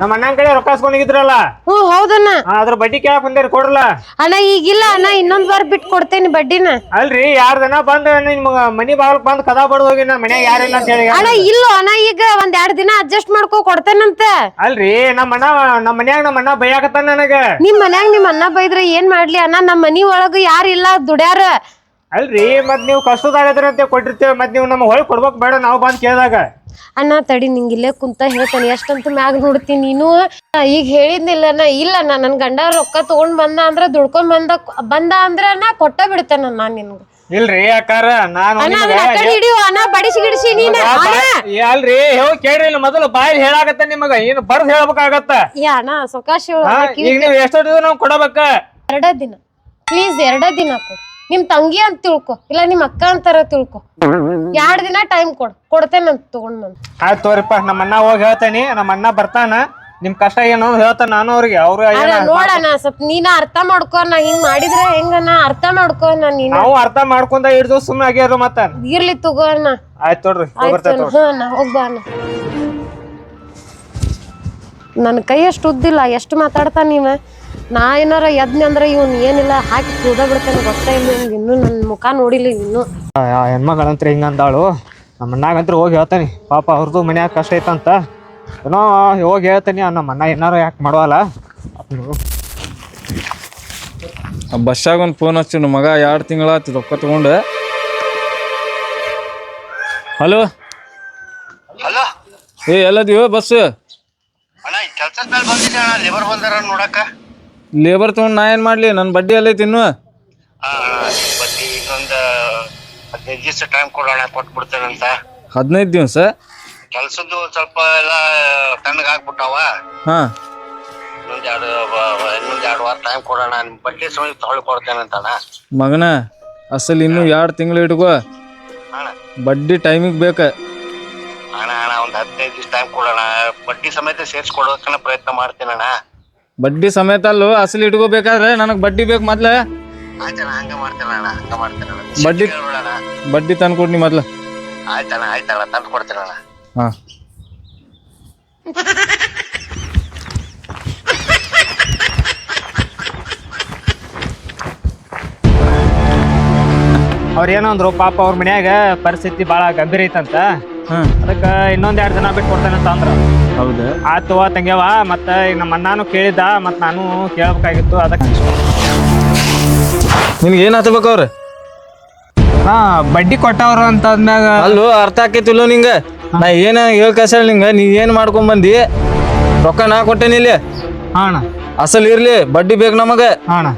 ನಮ್ಮ ಅಣ್ಣನ ಕಡೆ ರೊಕ್ಕ ಇಸ್ಕೊಂಡಿದ್ರಲ್ಲ ಹ್ಞೂ ಹೌದಣ್ಣ. ಅದ್ರ ಬಡ್ಡಿ ಕೇಳಕ್ ಬಂದೇರಿ ಕೊಡ್ರಲ್ಲ? ಅಣ್ಣ ಈಗಿಲ್ಲ ಅಣ್ಣ ಇನ್ನೊಂದ್ ವಾರ ಬಿಟ್ಟು ಕೊಡ್ತೇನೆ ಬಡ್ಡಿನ. ಅಲ್ರಿ ಯಾರ್ದನ ಬಂದ ನಿಮ್ ಮನಿ ಬಾವಲ್ ಬಂದ್ ಕದಾ ಬಡ್ದು ಹೋಗಿ ನಾ ಮನ್ಯಾಗ ಯಾರಿಲ್ಲ ಅಂತ ಹೇಳಿ ಅಣ್ಣ ಇಲ್ಲ ಅಣ್ಣ ಈಗ ಒಂದ್ ಎರಡ್ ದಿನ ಅಡ್ಜಸ್ಟ್ ಮಾಡ್ಕೊ ಕೊಡ್ತೇನಂತ. ಅಲ್ರಿ ನಮ್ಮ ಅಣ್ಣ ನಮ್ಮ ಮನ್ಯಾಗ ನಮ್ಮ ಅಣ್ಣ ಬೈಯಾಕತ್ತಾನ ನನಗ. ನಿಮ್ ಮನ್ಯಾಗ ನಿಮ್ ಅಣ್ಣ ಬೈದ್ರೆ ಏನ್ ಮಾಡ್ಲಿ ಅಣ್ಣ? ನಮ್ ಮನಿ ಒಳಗ ಯಾರಿಲ್ಲ ದುಡ್ಯಾರ. ಅಲ್ರಿ ಮತ್ ನೀವು ಕಷ್ಟದಾಗದ್ರ ಅಂತ ಕೊಟ್ಟಿರ್ತೇವೆ ಮತ್ ನೀವು ನಮ್ಗೆ ಹೊಳ್ ಕೊಡ್ಬೇಕ್ ಬೇಡ ನಾವು ಬಂದ್ ಕೇಳಿದಾಗ. ಅಣ್ಣ ತಡಿ ನಿಂಗೆ ಇಲ್ಲೇ ಕುಂತ ಹೇಳ್ತಾನೆ ಎಷ್ಟಂತ ಮ್ಯಾಗ ನೋಡ್ತೀನಿ ನೀನು. ಈಗ ಹೇಳಿದ್ನಿಲ್ಲ ನಾ ಇಲ್ಲ ನಾ ನನ್ ಗಂಡ ರೊಕ್ಕ ತಗೊಂಡ್ ಬಂದ ಅಂದ್ರ ದುಡ್ಕೊಂಡ್ ಬಂದ ಬಂದ ಅಂದ್ರ ನಾ ಕೊಟ್ಟ ಬಿಡ್ತೇನ ನಾ ನಿನ್ಗ. ಇಲ್ರಿ ಅಕ್ಕಾರ ನಾನು ಅಣ್ಣ ನಿಮ್ಗ ಅದನ್ನ ಆ ಕಡೆ ಹಿಡಿಯೋ ಅಣ್ಣ ಬಡಿಸಿ ಗಿಡಿಸಿ ನೀನ ಬಾ- ಅಣ್ಣ. ಏ ಅಲ್ರಿ ಕೇಳ್ರಿ ಇಲ್ಲಿ ಮೊದಲು ಬಾಯಿ ಹೇಳಾಗತ್ತ ನಿಮಗ ಏನು ಬರ್ದ್ ಹೇಳ್ಬೇಕಾಗತ್ತ. ಯಾ ಅಣ್ಣ ಸೊಕಾಶ್ ಹೇಳು ಈಗ ನೀವ್ ಎಷ್ಟೋ ನಾವು ಕೊಡಬೇಕ? ಎರಡ ದಿನ ಪ್ಲೀಸ್ ಎರಡ ದಿನ ಕೊಡು. ನಿಮ್ ತಂಗಿ ಅಂತ ತಿಳ್ಕೊ ಇಲ್ಲ ನಿಮ್ ಅಕ್ಕ ಅಂತಾರ ತಿಳ್ಕೊ. ಎರಡ್ ದಿನ ಟೈಮ್ ಕೊಡ್ ಕೊಡ್ತೇನೆ ತಗೊಂಡ್ ನಾನು ಆಯ್ತು ತೋರಿಪ್ಪ ನಮ್ಮ ಅಣ್ಣ ಹೋಗಿ ಹೇಳ್ತೇನಿ ನಮ್ಮ ಅಣ್ಣ ಬರ್ತಾನ ನಿಮ್ ಕಷ್ಟ ಏನು ಹೇಳ್ತಾನ ನಾನು ಅವ್ರಿಗೆ ಅವ್ರು ಏನ ನೋಡಣ ಸ್ವಲ್ಪ ನೀನ ಅರ್ಥ ಮಾಡ್ಕೋ ನಾ ಹಿಂಗ್ ಮಾಡಿದ್ರೆ ಹೆಂಗನ ಅರ್ಥ ಮಾಡ್ಕೋ ನಾ ನೀನ. ನಾವು ಅರ್ಥ ಮಾಡ್ಕೊಂಡ ಹಿಡ್ದು ಸುಮ್ಮನೆ ಆಗ್ಯಾರ ಮತ್ತ. ಇರ್ಲಿ ತಗೋ ಅಣ್ಣ. ಆಯ್ತು ತೋಡ್ರಿ ಹೋಗಿ ಆಯ್ತು. ಹಾ ಅಣ್ಣ ಹೋಗ್ಬಾ ಅಣ್ಣ. ನನ್ನ ಕೈ ಅಷ್ಟು ಉದ್ದಿಲ್ಲ ಎಷ್ಟು ಮಾತಾಡ್ತಾ ನೀವ ನಾ ಏನಾರ ಎದ್ನಿ ಅಂದ್ರೆ ಇವನ್ ಏನಿಲ್ಲ ಹಾಕಿ ಕೂದ ಬಿಡ್ತಾನೆ ಗೊತ್ತೇ ಇಲ್ಲ ಇವ್ನ್ಗ್. ಇನ್ನೂ ನನ್ನ ಮುಖ ನೋಡಿಲ್ಲ ಇನ್ನು ಆ ಹೆಣ್ಮಗಳಂತ್ರ ಹಿಂಗಂದಾಳು ನಮ್ಮ ಅಣ್ಣಗಂತ್ರ ಹೋಗಿ ಹೇಳ್ತಾನೆ. ಪಾಪ ಅವ್ರದ್ದು ಮನ್ಯಾಗ ಕಷ್ಟ ಐತಂತ ಏನೋ ಹೋಗಿ ಹೇಳ್ತಾನೆ ನಮ್ಮ ಅಣ್ಣ ಏನಾರ ಯಾಕೆ ಮಾಡುವಲ್ಲ. ಆ ಬಸ್ಸಾಗ ಒಂದು ಫೋನ್ ಹಚ್ಚಿ ಮಗ ಎರಡು ತಿಂಗಳಾತು ರೊಕ್ಕ ತಗೊಂಡು. ಹಲೋ? ಹಲೋ? ಏ ಎಲ್ಲದಿವ ಬಸ್ ಅಣ್ಣ ಕೆಲ್ಸದ ಮೇಲೆ ಬಂದಿದ್ದೆ ಅಣ್ಣ ಲೇಬರ್ ಬಂದಾರ ನೋಡಕ್ಕ. ಲೇಬರ್ ತಗೊಂಡ್ ನಾ ಏನ್ ಮಾಡ್ಲಿ? ನನ್ನ ಬಡ್ಡಿ ಅಲ್ಲೇ ತಿನ್ನು ಆ ಬಡ್ಡಿ ಇನ್ನೊಂದ ಹದಿನೈದು ದಿವಸ ಟೈಮ್ ಕೊಡೋಣ ಕೊಟ್ಬಿಡ್ತೇನಂತ. ಹದಿನೈದು ದಿವಸ? ಕೆಲ್ಸದ್ದು ಸ್ವಲ್ಪ ಎಲ್ಲ ತಣ್ಣಗೆ ಆಗ್ಬಿಟ್ಟಾವ. ಹಾಂ. ಇನ್ನೊಂದ್ ಎರಡು ವ- ಇನ್ನೊಂದ್ ಎರಡು ವಾರ ಟೈಮ್ ಕೊಡೋಣ ನಿಮ್ ಬಡ್ಡಿ ಸಮೇತ ತಗೊಳ್ಳಿ ಕೊಡ್ತೇನಂತಣ್ಣ. ಮಗನ ಅಸಲ್ ಇನ್ನು ಎರಡು ತಿಂಗಳು ಇಟ್ಕೋ ಅಣ್ಣ. ಬಡ್ಡಿ ಟೈಮಿಗೆ ಬೇಕ. ಅಣ್ಣ ಅಣ್ಣ ಒಂದ್ ಹದಿನೈದು ದಿವಸ ಟೈಮ್ ಕೊಡೋಣ. ಬಡ್ಡಿ ಸಮೇತ ಸೇರ್ಸ್ಕೊಡೋಕ ಪ್ರಯತ್ನ ಮಾಡ್ತೇನಣ್ಣ. ಬಡ್ಡಿ ಸಮೇತ ಅಲ್ಲೂ ಅಸಲಿ ಇಟ್ಕೋಬೇಕಾದ್ರೆ ನನಗೆ ಬಡ್ಡಿ ಬೇಕು ಮೊದ್ಲು. ಆಯ್ತಣ್ಣ ಹಂಗ ಮಾಡ್ತೇನಣ್ಣ ಬಡ್ಡಿ- ಬಡ್ಡಿ ತಂದು ಕೊಡ್ನಿ ಮೊದ್ಲು. ಆಯ್ತಣ್ಣ ಆಯ್ತಣ್ಣ ತಂದು ಕೊಡ್ತೇನಣ್ಣ ಹಾಂ. ಅವ್ರ ಏನೋ ಅಂದ್ರು ಪಾಪ ಅವ್ರ ಮನ್ಯಾಗ ಪರಿಸ್ಥಿತಿ ಭಾಳ ಗಂಭೀರ ಐತಂತ. ಹಾಂ. ಅದಕ್ಕೆ ಇನ್ನೊಂದ್ ಎರಡು ಜನ ಬಿಟ್ಟು ಕೊಡ್ತೇನಂತ ಅಂದ್ರ. ಹೌದಾ. ಆತು ತಂಗ್ಯವ ಮತ್ತೆ ಈಗ ನಮ್ಮ ಅಣ್ಣಾನು ಕೇಳಿದ್ದ ಮತ್ತೆ ನಾನು ಕೇಳಬೇಕಾಗಿತ್ತು ಅದಕ್ಕೆ ನಿನ್ಗೆ ಏನು ಹತ್ಬೇಕು ಅವ್ರು? ಹಾ ಬಡ್ಡಿ ಕೊಟ್ಟವ್ರು ಅಂತ ಅಂದ್ಮ್ಯಾಗ ಅಲ್ಲೂ ಅರ್ಥ ಆಕೈತಿಲ್ಲೋ ನಿಂಗೆ? ನಾ ಏನ ಹೇಳ್ಕಸ ನಿಂಗ ನಿಂಗೆ ನೀ ಏನು ಮಾಡ್ಕೊಂಡ್ ಬಂದಿ? ರೊಕ್ಕ ನಾ ಕೊಟ್ಟೇನಿ ಇಲ್ಲಿ? ಹಾ ಅಣ್ಣ. ಅಸಲ್ ಇರ್ಲಿ ಬಡ್ಡಿ ಬೇಕು ನಮಗೆ. ಹಾ ಅಣ್ಣ.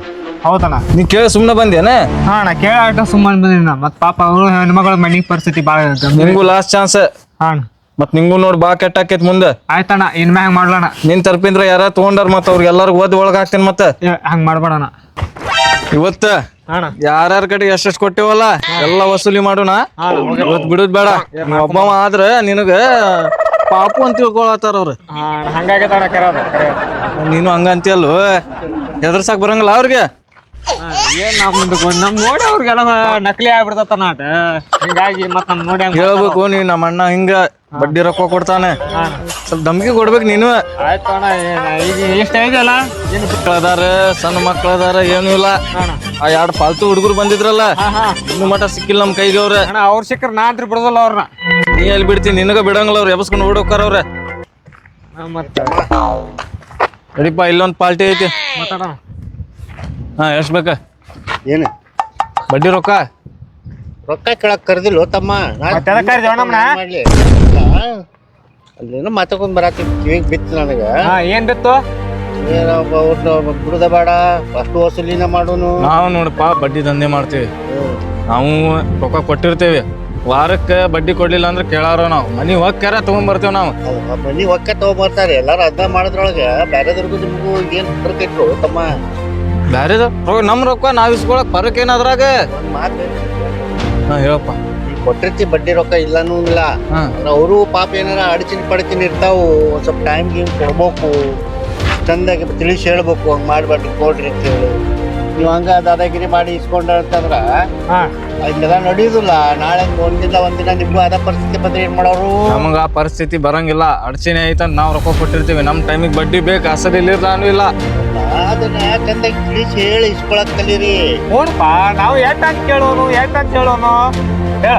ಹೌದಣ್ಣ. ನೀ ಕೇಳಿ ಸುಮ್ಮನೆ ಬಂದೇನ ಹಾ ಅಣ್ಣ ಕೇಳಾಟ ಸುಮ್ಮನೆ ಬಂದಿನ ಮತ್ತೆ ಪಾಪ ಅವರು ಹೆಣ್ಮಗಳ ಮನೆ ಪರಿಸ್ಥಿತಿ ಗಂಭೀರ ನಿಂಗೂ ಲಾಸ್ಟ್ ಚಾನ್ಸ್ ಹಾ ಮತ್ ನಿಂಗೂ ನೋಡಿ ಬಾ ಕೆಟ್ಟ ಆಕೈತಿ ಮುಂದೆ. ಆಯ್ತಣ್ಣ ಇನ್ ಮ್ಯಾಗ ಮಾಡ್ಲಣ್ಣ. ನಿನ್ ತರ್ಪಿಂದ್ರ ಯಾರ ತಗೊಂಡಾರ ಮತ್ತೆ ಅವ್ರಿಗೆ ಎಲ್ಲಾರು ಓದ್ ಒಳಗ ಹಾಕ್ತೇನೆ ಮತ್ತೆ. ಹಂಗ್ ಮಾಡ್ಬೇಡಣ್ಣ. ಇವತ್ತ ಯಾರ್ಯಾರ ಕಡೆ ಎಷ್ಟೆಷ್ಟು ಕೊಟ್ಟಿವಲ್ಲ ಎಲ್ಲ ವಸೂಲಿ ಮಾಡೋಣ. ಇವತ್ ಬಿಡುದ್ ಬೇಡ. ಒಬ್ಬ ಆದ್ರ ನಿನಗ ಪಾಪು ಅಂತ ತಿಳ್ಕೊಳತ್ತಾರ ಅವ್ರು. ನೀನು ಹಂಗ ಅಂತೀಯಲ್ಲೋ ಹೆದರ್ಸಾಕ್ ಬರಂಗಿಲ್ಲ ಅವ್ರಿಗೆ? ಏನ್ ನಮ್ದು ನಮ್ ನೋಡಿ ಅವ್ರಿಗೆಲ್ಲ ನಕಲಿ ಆಗ್ಬಿಡ್ತತ್ತ ನಾಟ ಹಿಂಗಾಗಿ ಮತ್ ನಮ್ ನೋಡಿ ಹಂಗ್ ಹೇಳ್ಬೇಕು ನೀ ನಮ್ಮ ಅಣ್ಣ ಹಿಂಗ ಬಡ್ಡಿ ರೊಕ್ಕ ಕೊಡ್ತಾನೆ. ಸ್ವಲ್ಪ ಧಮ್ಕಿ ಕೊಡ್ಬೇಕು ನೀನು. ಆಯ್ತು ಅಣ್ಣ ಈಗ ಎಷ್ಟ ಇದೆಯಲ್ಲ ಏನ್ ಸಣ್ಣ ಮಕ್ಕಳದಾರ ಏನೂ ಇಲ್ಲ. ಆ ಎರಡು ಫಾಲ್ತು ಹುಡುಗರು ಬಂದಿದ್ರಲ್ಲ ಇನ್ನು ಮಠ ಸಿಕ್ಕಿಲ್ಲ ನಮ್ ಕೈಗೆ ಅವ್ರ. ಅಣ್ಣ ಅವ್ರ ಸಿಕ್ಕರ್ ನಾ ಅಂತ್ರಿ ಬಿಡೋದಲ್ಲ ಅವ್ರನ್ನ ನೀ ಎಲ್ಲಿ ಬಿಡ್ತೀನಿ ನಿನಗ ಬಿಡಂಗಿಲ್ಲ ಅವ್ರು ಎಬ್ಸ್ಕೊಂಡು ಓಡೋಕಾರ ಅವ್ರೆ. ಮತ್ತೆ. ನಡಿಪ್ಪ ಇಲ್ಲೊಂದ್ ಪಾಲ್ಟಿ ಐತಿ. ಮಾತಾಡೋಣ ಹಾ ಎಷ್ಟು ಬೇಕಾ? ಏನು? ಬಡ್ಡಿ ರೊಕ್ಕ? ರೊಕ್ಕ ಕೇಳಕ್ ಕರೆದಿಲ್ಲ ತಮ್ಮ? ನಾನ್ ಮತ್ತೆ ಎದಕ್ ಕರ್ದ್ಯೋ ನಮ್ನ? ಏನ್ ಮಾಡ್ಲಿ. ಅಲ್ಲೇನೋ ಮಾತಾಕೊಂಡ್ ಬರತ್ತಿ ಕಿವಿಗ್ ಬಿತ್ತು ನನಗ. ಹಾ ಏನ್ ಬಿತ್ತು? ಏನಪ್ಪ ಅವ್ರ್ನ ಬಿಡುದ ಬೇಡ ಅಷ್ಟು ವಸೂಲಿನ ಮಾಡೋನು. ನಾವು ನೋಡಪ್ಪ ಬಡ್ಡಿ ದಂಧೆ ಮಾಡ್ತೀವಿ. ನಾವು ರೊಕ್ಕ ಕೊಟ್ಟಿರ್ತೇವೆ. ವಾರಕ್ಕೆ ಬಡ್ಡಿ ಕೊಡ್ಲಿಲ್ಲ ಅಂದ್ರೆ ಕೇಳಾರ ನಾವು. ಮನಿ ಹೋಗ್ಯಾರ ತಗೊಂಡ್ ಬರ್ತೇವ್ ನಾವು. ಮನಿ ಒಕ್ಕ ತಗೊಂಬರ್ತಾರೆ ಎಲ್ಲಾರು ಅರ್ಧ ಮಾಡಿದ್ರೊಳಗೆ ಬ್ಯಾರೆದವ್ರಿಗೂ ನಿಮಗೂ ಏನ್ ಐತ್ರು ತಮ್ಮ? ಬ್ಯಾರೆದ? ನಮ್ ರೊಕ್ಕ ನಾವ್ ಇಸ್ಕೊಳಕ್ ಬರಕ್ ಏನಾದ್ರಾಗ? ಒಂದ್ ಮಾತು ಹಾ ಹೇಳಪ್ಪ. ಕೊಟ್ಟಿರ್ತಿ ಬಡ್ಡಿ ರೊಕ್ಕ ಇಲ್ಲನೂ ಇಲ್ಲ. ಹಾ. ಅವರು ಪಾಪ ಏನಾರ ಅಡಚಿನ ಪಡಚಿನ ಇರ್ತಾವು. ಒಂದ್ ಸ್ವಲ್ಪ ಟೈಮ್ ಗೀಮ್ ಕೊಡ್ಬೇಕು. ಚಂದಾಗಿ ತಿಳಿಸಿ ಹೇಳ್ಬೇಕು ಹಂಗ್ ಮಾಡ್ಬೇಡ್ರಿ ಕೊಡ್ರಿ ಅಂತ ಹೇಳಿ ನೀವು ಹಂಗ ದಾದಾಗಿರಿ ಮಾಡಿ ಇಸ್ಕೊಂಡ ಅಂತಂದ್ರ ಹಾ. ಇದೆಲ್ಲ ನಡೆಯುದಿಲ್ಲ. ನಾಳೆ ಒಂದಿನ ಒಂದಿನ ನಿಮ್ಗೂ ಅದ ಪರಿಸ್ಥಿತಿ ಬಂದ್ರೆ ಏನ್ ಮಾಡೋರು? ನಮ್ಗೆ ಆ ಪರಿಸ್ಥಿತಿ ಬರಂಗಿಲ್ಲ. ಅಡಚಣೆ ಐತಂತ ನಾವ್ ರೊಕ್ಕ ಕೊಟ್ಟಿರ್ತೀವಿ. ನಮ್ ಟೈಮಿಗೆ ಬಡ್ಡಿ ಬೇಕು ಅಸಲ್ ಇಲ್ಲಿರ್ಲಾನು ಇಲ್ಲ. ಅದನ್ನ ಯಾಕಂದ ಇಂಗ್ಲೀಷ್ ಹೇಳಿ ಇಸ್ಕೊಳಕ್ ಕಲೀರಿ. ನೋಡಪ್ಪ ನಾವು ಎಷ್ಟ್ ಅಂತ ಕೇಳೋನು ಎಷ್ಟ್ ಅಂತ ಹೇಳೋನು ಹೇಳ.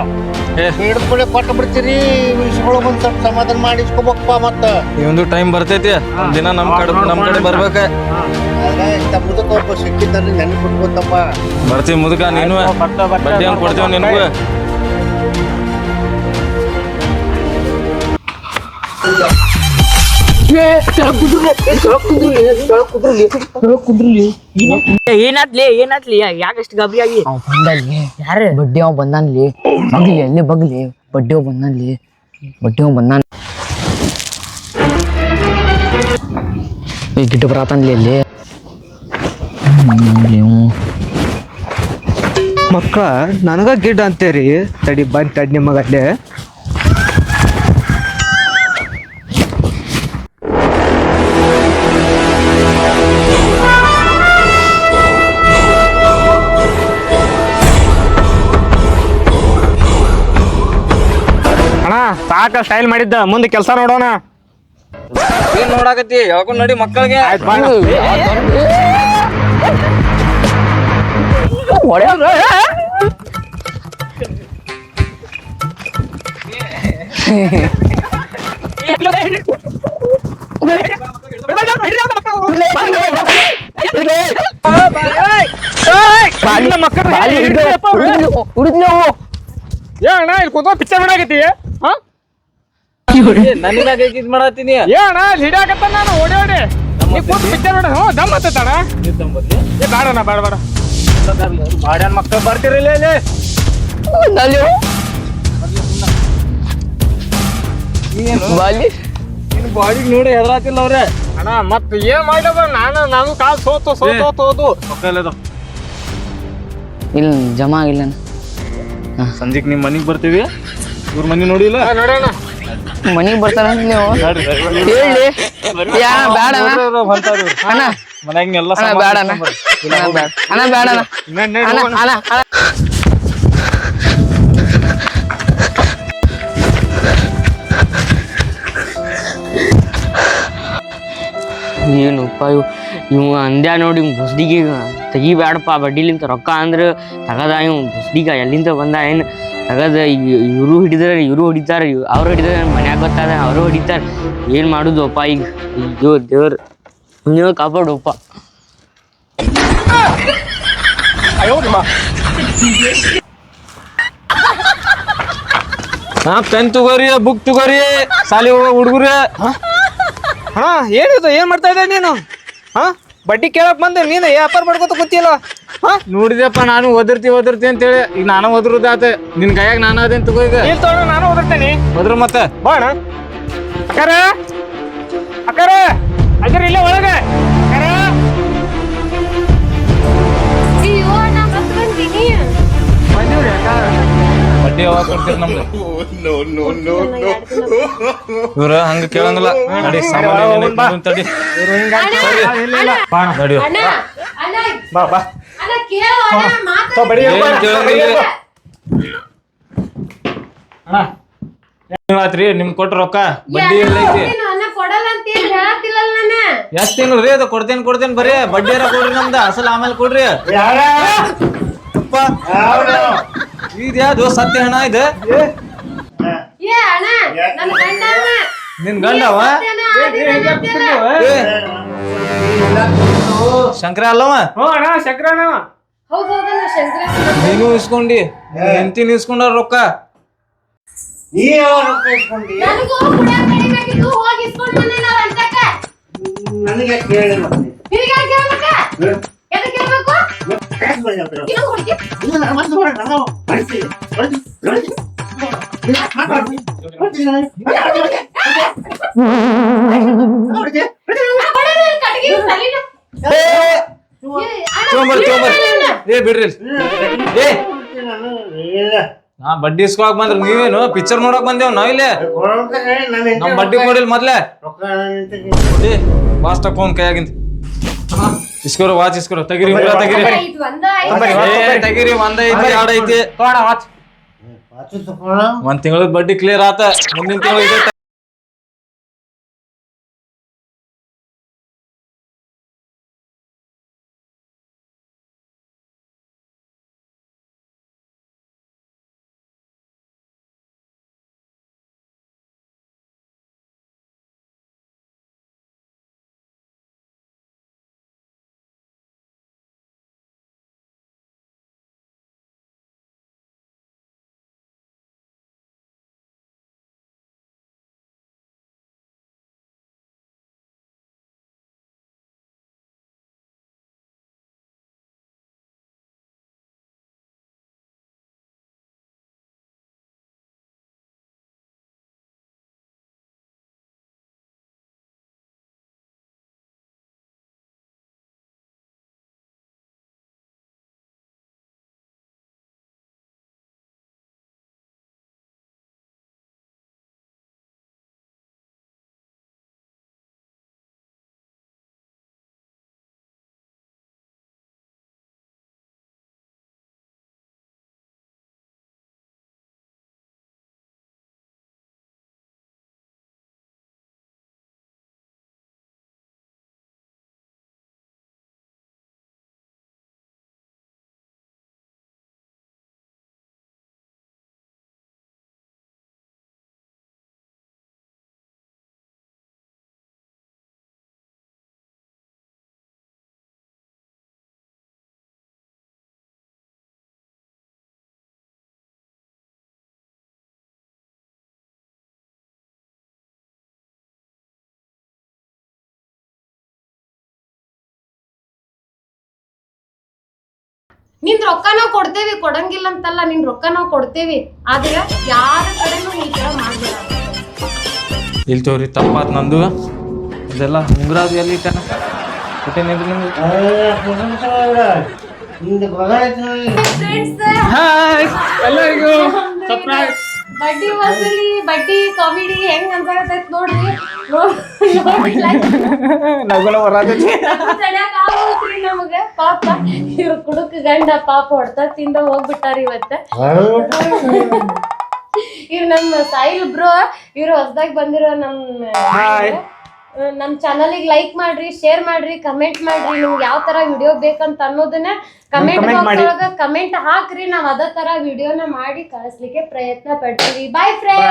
ಹಿಡ್ಕೊಳ್ಳೆ ಕೊಟ್ಟು ಬಿಡ್ತೀರಿ ಇಸ್ಕೊಳ್ಳೋ ಒಂದ್ ಸ್ವಲ್ಪ ಸಮಾಧಾನ ಮಾಡಿ ಇಸ್ಕೊಬೇಕಪ್ಪ ಮತ್ತ. ಇವಂದು ಟೈಮ್ ಬರ್ತೈತಿ ಒಂದ್ ದಿನ ನಮ್ ಕಡೆ ನಮ್ ಕಡೆ ಬರ್ಬೇಕ. ಆದ್ರೆ ಇಂಥ ಮುದುಕ ಒಬ್ಬ ಸಿಕ್ಕಿದ್ದಲ್ಲಿ ನೆನಪಿಟ್ಕೊತಪ್ಪ ಬರ್ತೀವಿ ಮುದುಕ ನೀನು. ಬರ್ತಾ ಬರ್ತಾ ಬಡ್ಡಿ ಹಂಗ್ ಕೊಡ್ತೇವ್ ನಿನಗೂ. ಏನಾತ್ಲಿ ಏನಾತ್ಲಿ ಯಾಕಷ್ಟು ಗಾಬರಿ ಆಗಿ? ಬಂದಲ್ಲಿ ಯಾರು? ಬಡ್ಡಿ ಅವ್ ಬಂದಾನ್ಲಿ. ಬಗ್ಲಿ ಅಲ್ಲೇ ಬಗ್ಲಿ? ಬಡ್ಡಿ ಅವ್ ಬಂದಾನ್ಲಿ. ಬಡ್ಡಿ ಅವ್ ಬಂದಾನ ಈ ಗಿಡ್ಡ ಬರತಾನ್ಲಿ ಅಲ್ಲಿ. ಮಕ್ಕಳ ನನಗ ಗಿಡ್ ಅಂತೇರಿ. ತಡಿ ಬಂದ್ ತಡಿ ನಿಮಗ ಸಾಕ ಸ್ಟೈಲ್ ಮಾಡಿದ್ದ? ಮುಂದೆ ಕೆಲಸ ನೋಡೋಣ. ಏನ್ ನೋಡಾಕತ್ತಿ? ಹೇಳ್ಕೊಂಡ್ ನಡಿ ಮಕ್ಕಳಿಗೆ. ಆಯ್ತು ಬಾ ಏ ಅಣ್ಣ ಇಲ್ಲಿ ಕೂತ್ಕೊಂಡು ಪಿಕ್ಚರ್ ಮಾಡಾಕತ್ತಿ ಹಾ? ನನಗಾಗ ಇದ್ ಮಾಡತ್ತೀನಿ? ಏ ಅಣ್ಣ ಇಲ್ಲಿ ಹಿಡಿಯಾಕತ್ತ ನಾನು? ಓಡಿ ಓಡಿ. ನೀ ಕೂತ್ ಪಿಕ್ಚರ್ ನೋಡ. ಹ್ಞೂ ದಮ್ ಹತ್ತಣ್ಣ ಏ ಬೇಡ ಅಣ್ಣ ಬೇಡ ಬೇಡ. ಮಾಡ್ಯಾನ ಮಕ್ಕಳು ಬರ್ತೀರಿಲ್ಲ ಇಲ್ಲಿ ನಿನ್? ಬಾಡಿಗೆ ನೋಡಿ ಹೆದರಾತಿಲ್ಲ ಅವ್ರೆ. ಅಣ್ಣ ಮತ್ ಏನ್ ಮಾಡ್ಲವ ನಾನು ನಾನು ಕಾಲ್ ಸೋತು ಸೋತು ಸೋತು. ಇಲ್ಲ ಜಮಾ ಆಗಿಲ್ಲ ಸಂಜೆಗ್ ನಿಮ್ ಮನಿಗ್ ಬರ್ತೀವಿ? ಇವ್ರ ಮನಿ ನೋಡಿಲ್ಲ? ನೋಡೋಣ ಮನಿಗ್ ಬರ್ತಾರ ನೀವು? ಹೇಳಿ. ಯಾ ಬೇಡ ಅಣ್ಣ. ಉಪಾಯ ಇವ್ ಅಂದ್ಯ ನೋಡಿ ಇವ್ ಬುಸ್ಡಿಗೆ ತೆಗಿಬ್ಯಾಡಪ್ಪ. ಬಡ್ಡಿಲಿಂತ ರೊಕ್ಕ ಅಂದ್ರೆ ತಗದ ಇವ್ ಬುಸ್ಡಿಗ ಎಲ್ಲಿಂದ ಬಂದ ಏನು? ತಗದ ಇವರು ಹಿಡಿದ್ರೆ, ಇವರು ಹೊಡಿತಾರೆ ಅವ್ರು ಹಿಡಿದ್ರೆ ಮನ್ಯಾಗ ಗೊತ್ತಾದ ಅವರು ಹೊಡಿತಾರೆ. ಏನು ಮಾಡೋದಪ್ಪ ಈಗ? ಅಯ್ಯೋ ದೇವ್ರ, ನೀವು ಕಾಪಾಡುಪ್ಪ ಹಾ, ಪೆನ್ ತಗೋರಿ, ಬುಕ್ ತಗೋರಿ ಸಾಲಿ ಹೋಗೋ ಹುಡುಗರು. ಹಾ, ಏನಿದು, ಏನ್ ಮಾಡ್ತಾ ಇದ್ದೆ ನೀನು? ಹಾ? ಬಡ್ಡಿ ಕೇಳಕ್ ಬಂದ ನೀನು ವ್ಯಾಪಾರ ಮಾಡ್ಕೊತ ಕೂತಿಯಲ್ಲ? ಹಾ? ನೋಡಿದಪ್ಪ ನಾನು ಓದಿರ್ತಿ ಓದಿರ್ತಿ ಅಂತೇಳಿ. ಈಗ ನಾನು ಓದಿರೋದಾತ ನಿನ್ ಕೈಯಾಗ ನಾನು ಅದೇನ್ ತಗೋ ಈಗ? ನೀನ್ ತಗೊಂಡು ನಾನು ಓದಿರ್ತೇನೆ ಓದ್ರ ಮತ್ತೆ. ಬಾಣ. ಅಕ್ಕರ. ಅಕ್ಕಾರ. ಅದ್ರ ಇಲ್ಲೇ ಒಳಗೆ. ಅಕ್ಕಾರ. ಅಯ್ಯೋ ನಾ ಮತ್ ಬಂದೀನಿ. ಬಡ್ಡಿ ಯಾವಾಗ ಕೊಡ್ತೀರಿ ನಮ್ದು ಇವ್ರ ಹಂಗ ಕೇಳಂಗಿಲ್ಲ. ನಡಿ ಸಾಮಾನ್ಯ ತಡಿ. ನಡಿ ಅಣ್ಣ ಅಣ್ಣ ಬಾ ಬಾ. ಅಣ್ಣ ಕೇಳು ಅಣ್ಣ, ಮಾತಾಡು. ತೋ ಬಡಿ ಏನ್ ಕೇಳಂಗಿಲ್ಲ. ಆತ್ರಿ ನಿಮ್ ಕೊಟ್ಟ ರೊಕ್ಕ? ಬಡ್ಡಿ ಎಲ್ಲ ಐತಿ ನೀನು ಅಣ್ಣ ಕೊಡಲ್ಲ ಅಂತ ಏನ್ ಹೇಳತ್ತಿಲ್ಲಲ್ಲ ನಾನು ಎಷ್ಟ್ ತಿಂಗಳು ರೀ ಅದು? ಕೊಡ್ತೇನೆ ಕೊಡ್ತೇನೆ ಬರೀ. ಬಡ್ಡಿ ಯಾರ ಕೊಡ್ರಿ ನಮ್ದ. ಅಸಲ್ ಆಮೇಲೆ ಕೊಡ್ರಿ. ಇದ್ಯಾ ದೋಸ್ತ ಇದ್ಯಾವ್ದು ಸತ್ಯ ಹಣ ಇದೆ? ಏ ಅಣ್ಣ ನನ್ನ ಗಂಡ ಅಣ್ಣ. ನಿನ್ ಗಂಡವ ಗೊತ್ತಿಲ್ಲ. ಶಂಕರ ಅಲ್ಲವ ಹ್ಞೂ ಅಣ್ಣ ಶಂಕರಣ್ಣ ಹೌದ್ ಹೌದಣ್ಣ ಶಂಕರ ನೀನು ಇಸ್ಕೊಂಡಿ ಹೆಂಡತಿ ಇಸ್ಕೊಂಡಾರ ರೊಕ್ಕ ನೀ ಯಾವ ರೊಕ್ಕ ಇಸ್ಕೊಂಡಿ ನನಗೂ ಕುಡಿಯಾಕ ಕಡಿಮೆಯಾಗಿತ್ತು, ಹೋಗಿ ಇಸ್ಕೊಂಡ್ ಬಂದೇನ ಅವ್ರ ಅಂತಕ್ಕ. ನನಗೆ ಕೇಳಿ ಮತ್ತೆ ನಿನಗ್ ಯಾಕ್ ಕೇಳ್ಬೇಕ? ಎದಕ್ ಕೇಳ್ಬೇಕು? ಇನ್ನೂ ಹುಡ್ಗಿ? ಕೊಡು ನನ್ ಕಟ್ಗೆ ತಲಿನ. ಏ, ಅಣ್ಣ, ತೊಗೊಂಬರ್ ತೊಗೊಂಬರ್ ಏ ಬಿಡ್ರಿ ಏ ಇಲ್ಲ ನಾ ಬಡ್ಡಿ ಇಸ್ಕೊಳಕ್ ಬಂದ್ರೆ ನೀವೇನು ಪಿಕ್ಚರ್ ನೋಡಕ್ ಬಂದೇವ್ ನಾವಿಲ್ಲೇ ನಮ್ ಬಡ್ಡಿ ಕೊಡಿಲ್ ಮೊದ್ಲೇ ಏ ತಕೊಂಡ್ ಕೈಯಾಗಿಂದ ಇಸ್ಕೊರು ವಾಚ್ ಇಸ್ಕೊರು ತೆಗಿರಿ ಉಂಗ್ರ ತೆಗಿರಿ. ತಗಿರಿ ಒಂದ ಐತಿ. ಏ ತೆಗಿರಿ ಒಂದ ಐತಿ ಎರಡ್ ಐತಿ ಒಂದ್ ತಿಂಗಳದ ಬಡ್ಡಿ ಕ್ಲಿಯರ್ ಆತ. ಮುಂದಿನ ತಿಂಗಳು ಇದೆ ನಿನ್ ರೊಕ್ಕ ನಾವ್ ಕೊಡ್ತೇವಿ ಕೊಡಂಗಿಲ್ಲ ಅಂತಲ್ಲ ನಿನ್ ರೊಕ್ಕ ನಾವ್ ಕೊಡ್ತೇವಿ. ಆದ್ರೆ ಯಾರ ಕಡೆನೂ ಈ ತರ ಮಾಡ್ಬೇಡ. ಇಲ್ಲಿ ತೋರಿ ತಪ್ಪಾತ್ ನಂದು. ಇದೆಲ್ಲ ಉಂಗ್ರಾಜ್ ಎಲ್ಲಿ ಇಟ್ಟಾನ ಕೊಟ್ಟೇನಿದ್ರಿ ನಿಮ್ಗೆ ನಿಂದು ಆಯ್ತು ಎಲ್ಲರಿಗೂ. ಸರ್ಪ್ರೈಸ್ ಬಡ್ಡಿ ವಸೂಲಿ ಬಡ್ಡಿ ಕಾಮಿಡಿ ಹೆಂಗ್ ಅನ್ಸಾಕತ್ತೈತ್ ನೋಡ್ರಿ ನಗುಲ ಬರತೈತಿ. ನಮಗ. ಪಾಪ ಇವ್ರ ಕುಡುಕ ಗಂಡ ಪಾಪ ಹೊಡ್ತಾ ತಿಂದ ಹೋಗ್ಬಿಟ್ಟಾರ ಇವತ್ತ. ಇವ್ರು ನಮ್ಮ ಸಾಯಿಲ್ ಬ್ರೋ ಇವ್ರು ಹೊಸದಾಗಿ ಬಂದಿರೋ ನಮ್ಮ ನಮ್ಮ ಚಾನಲಿಗೆ ಲೈಕ್ ಮಾಡ್ರಿ ಶೇರ್ ಮಾಡ್ರಿ ಕಮೆಂಟ್ ಮಾಡ್ರಿ ನಿಮ್ಗೆ ಯಾವ ತರ ವಿಡಿಯೋ ಬೇಕಂತ ಅನ್ನೋದನ್ನ ಕಮೆಂಟ್ ಬಾಕ್ಸ್ ಒಳಗ ಕಮೆಂಟ್ ಹಾಕ್ರಿ ನಾವ್ ಅದ ತರ ವಿಡಿಯೋನ ಮಾಡಿ ಕಳಿಸ್ಲಿಕ್ಕೆ ಪ್ರಯತ್ನ ಪಡ್ತೀವಿ. Bye friend.